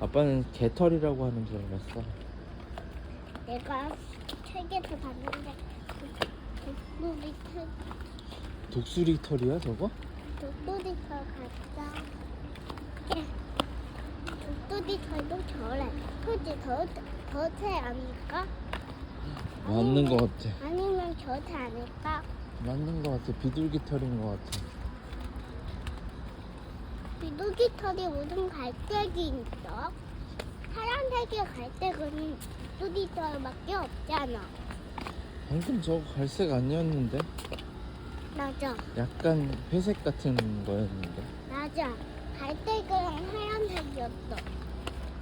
아빠는 개털이라고 하는 줄 알았어. 내가 책에서 봤는데 독수리 털 독수리 털이야 저거? 독수리 털 같다. 독수리 털도 저래. 그지 더더새 아닐까? 맞는 거 같아. 아니면 저새 아닐까? 맞는 거 같아. 비둘기 털인 거 같아. 비둘기 털이 무슨 갈색이 있어? 파란색의 갈색은 독수리 털밖에 없잖아. 방금 저거 갈색 아니었는데? 맞아. 약간 회색 같은 거였는데. 맞아. 갈색이랑 하얀색이었어.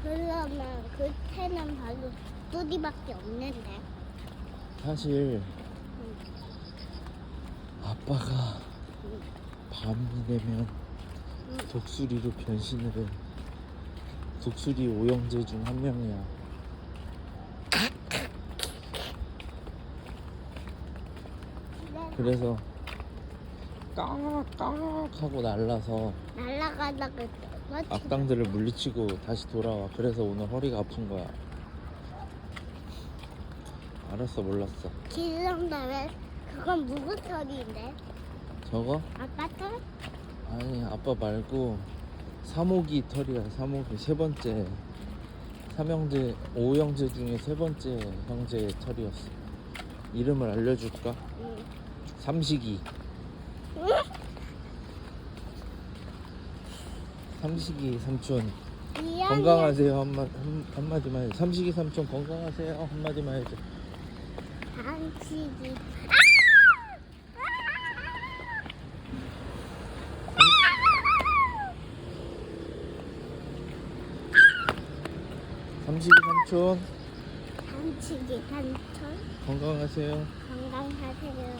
그러면 그 새는 바로 뚜디밖에 없는데. 사실 아빠가 밤이 되면 독수리로 변신을 해. 독수리 오형제 중한 명이야. 그래서 까깍 하고 날라서 날아가다가. 악당들을 물리치고 다시 돌아와. 그래서 오늘 허리가 아픈 거야. 알았어, 몰랐어. 기성다면 그건 누구 털인데? 저거? 아빠 털? 아니, 아빠 말고 사모기 털이야. 사모기 세 번째. 삼형제, 오형제 중에 세 번째 형제의 털이었어. 이름을 알려줄까? 응. 삼식이. 응? 삼식이 삼촌 미안해. 건강하세요 한마, 한, 한마디만 해 삼식이 삼촌 건강하세요 한마디만 해줘 반치기. 삼식이 삼촌 반치기 단천 건강하세요 건강하세요.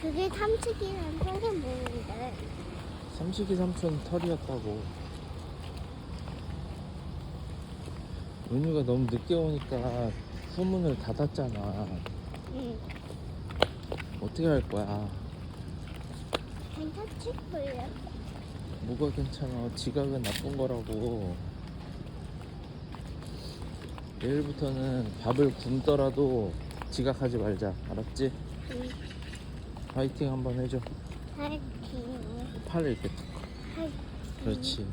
그게 삼치기 단천이 뭐는데? 삼식이 삼촌 털이었다고 은유가 너무 늦게 오니까 후문을 닫았잖아 응. 어떻게 할 거야 괜찮지? 그래. 뭐가 괜찮아 지각은 나쁜 거라고 내일부터는 밥을 굶더라도 지각하지 말자 알았지? 응. 파이팅 한번 해줘 파이팅. 팔을 이렇게 탁 파이팅. 그렇지